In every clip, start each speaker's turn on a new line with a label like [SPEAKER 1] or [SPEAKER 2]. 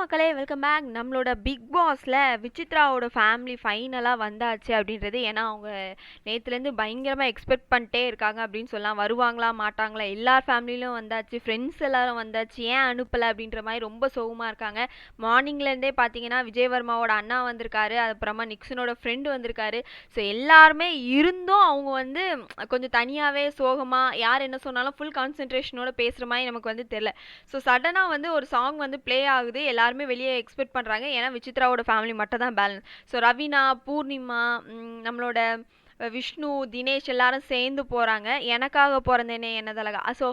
[SPEAKER 1] மக்களே welcome back நம்மளோட big பாஸில் விசித்ராவோட ஃபேமிலி ஃபைனலாக வந்தாச்சு அப்படின்றது. ஏன்னா அவங்க நேற்றுலேருந்து பயங்கரமாக எக்ஸ்பெக்ட் பண்ணிட்டே இருக்காங்க அப்படின்னு சொல்லலாம் வருவாங்களா மாட்டாங்களா? எல்லார் ஃபேமிலியிலும் வந்தாச்சு. ஃப்ரெண்ட்ஸ் எல்லாரும் வந்தாச்சு. ஏன் அனுப்பலை அப்படின்ற மாதிரி ரொம்ப சோகமாக இருக்காங்க. மார்னிங்லேருந்தே பார்த்தீங்கன்னா விஜயவர்மாவோட அண்ணா வந்திருக்காரு. அப்புறமா நிக்சனோட ஃப்ரெண்டு வந்திருக்காரு. ஸோ எல்லாருமே இருந்தும் அவங்க வந்து கொஞ்சம் தனியாகவே சோகமாக யார் என்ன சொன்னாலும் ஃபுல் கான்சென்ட்ரேஷனோட பேசுகிற மாதிரி நமக்கு வந்து தெரில ஸோ சடனாக வந்து ஒரு சாங் வந்து ப்ளே ஆகுது. எல்லாருமே வெளியே எக்ஸ்பெக்ட் பண்ணுறாங்க ஏன்னா விசித்ராவோட ஃபேமிலி மட்டும் தான் பேலன்ஸ் ஸோ ரவீனா பூர்ணிமா நம்மளோட விஷ்ணு தினேஷ் எல்லாரும் சேர்ந்து போகிறாங்க எனக்காக பிறந்தேனே என்னதழகா. ஸோ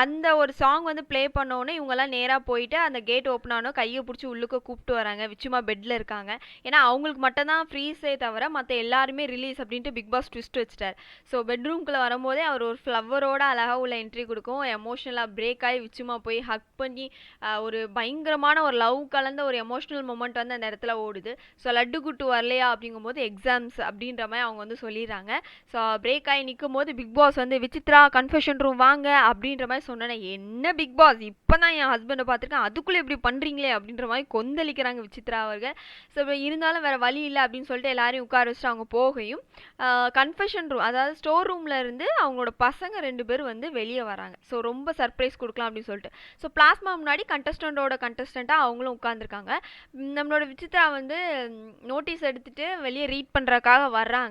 [SPEAKER 1] அந்த ஒரு சாங் வந்து ப்ளே பண்ணோன்னே இவங்கெல்லாம் நேராக போயிட்டு அந்த கேட் ஓப்பன் ஆனோ கையை பிடிச்சி உள்ளுக்க கூப்பிட்டு வராங்க. விச்சுமா பெட்டில் இருக்காங்க. ஏன்னா அவங்களுக்கு மட்டும்தான் ஃப்ரீஸே தவிர மற்ற எல்லாருமே ரிலீஸ் அப்படின்ட்டு பிக் பாஸ் ட்விஸ்ட் வச்சுட்டார். ஸோ பெட்ரூம்குள்ளே வரும்போதே அவர் ஒரு ஃப்ளவரோட அழகாக உள்ள என்ட்ரி கொடுக்கும். எமோஷ்னலாக பிரேக் ஆகி விச்சுமா போய் ஹக் பண்ணி ஒரு பயங்கரமான ஒரு லவ் கலந்த ஒரு எமோஷ்னல் மூமெண்ட் வந்து அந்த இடத்துல ஓடுது. ஸோ லட்டு குட்டு வரலையா அப்படிங்கும்போது எக்ஸாம்ஸ் அப்படின்ற மாதிரி அவங்க வந்து சொல்லிடுறாங்க. ஸோ பிரேக் ஆகி நிற்கும் போது பிக் பாஸ் வந்து விசித்ரா கன்ஃபெஷன் ரூம் வாங்க அப்படின்ற மாதிரி சொன்னேன் என்ன பிக் பாஸ் இப்போ தான் என் ஹஸ்பண்டை பார்த்துருக்கேன். அதுக்குள்ளே இப்படி பண்ணுறீங்களே அப்படின்ற மாதிரி கொந்தளிக்கிறாங்க விசித்ரா அவர்கள். ஸோ இருந்தாலும் வேறு வழி இல்லை அப்படின்னு சொல்லிட்டு எல்லாரையும் உட்கார வச்சுட்டு அவங்க போகையும் கன்ஃபெஷன் ரூம் அதாவது ஸ்டோர் ரூமில் இருந்து அவங்களோட பசங்க ரெண்டு பேர் வந்து வெளியே வராங்க. ஸோ ரொம்ப சர்ப்ரைஸ் கொடுக்கலாம் அப்படின்னு சொல்லிட்டு. ஸோ பிளாஸ்மா முன்னாடி கண்டஸ்டண்டோட கண்டஸ்டண்ட்டாக அவங்களும் உட்காந்துருக்காங்க நம்மளோட விசித்ரா வந்து நோட்டீஸ் எடுத்துகிட்டு வெளியே ரீட் பண்ணுறக்காக வர்றாங்க.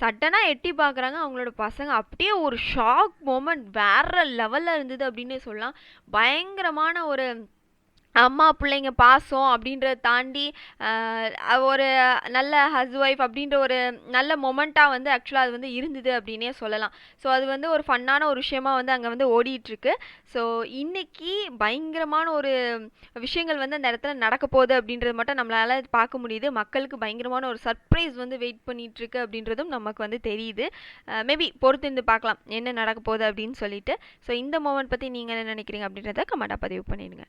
[SPEAKER 1] சடனாக எட்டி பார்க்குறாங்க அவங்களோட பசங்க அப்படியே ஒரு ஷாக் மூமெண்ட் வேற லெவலில் இருந்தது அப்படின்னே சொல்லலாம். பயங்கரமான ஒரு அம்மா பிள்ளைங்க பாசம் அப்படின்றத தாண்டி ஒரு நல்ல ஹஸ் ஒய்ஃப் அப்படின்ற ஒரு நல்ல மொமெண்ட்டாக வந்து ஆக்சுவலாக அது வந்து இருந்தது அப்படின்னே சொல்லலாம். ஸோ அது வந்து ஒரு ஃபன்னான ஒரு விஷயமா வந்து அங்கே வந்து ஓடிட்டுருக்கு. ஸோ இன்னைக்கு பயங்கரமான ஒரு விஷயங்கள் வந்து அந்த இடத்துல நடக்க போகுது அப்படின்றது மட்டும் நம்மளால் பார்க்க முடியுது. மக்களுக்கு பயங்கரமான ஒரு சர்ப்ரைஸ் வந்து வெயிட் பண்ணிகிட்ருக்கு அப்படின்றதும் நமக்கு வந்து தெரியுது. மேபி பொறுத்திருந்து பார்க்கலாம் என்ன நடக்க போகுது அப்படின்னு சொல்லிட்டு. ஸோ இந்த மொமெண்ட் பற்றி நீங்கள் என்ன நினைக்கிறீங்க அப்படின்றத கமெண்ட்டாக பதிவு பண்ணிடுங்க.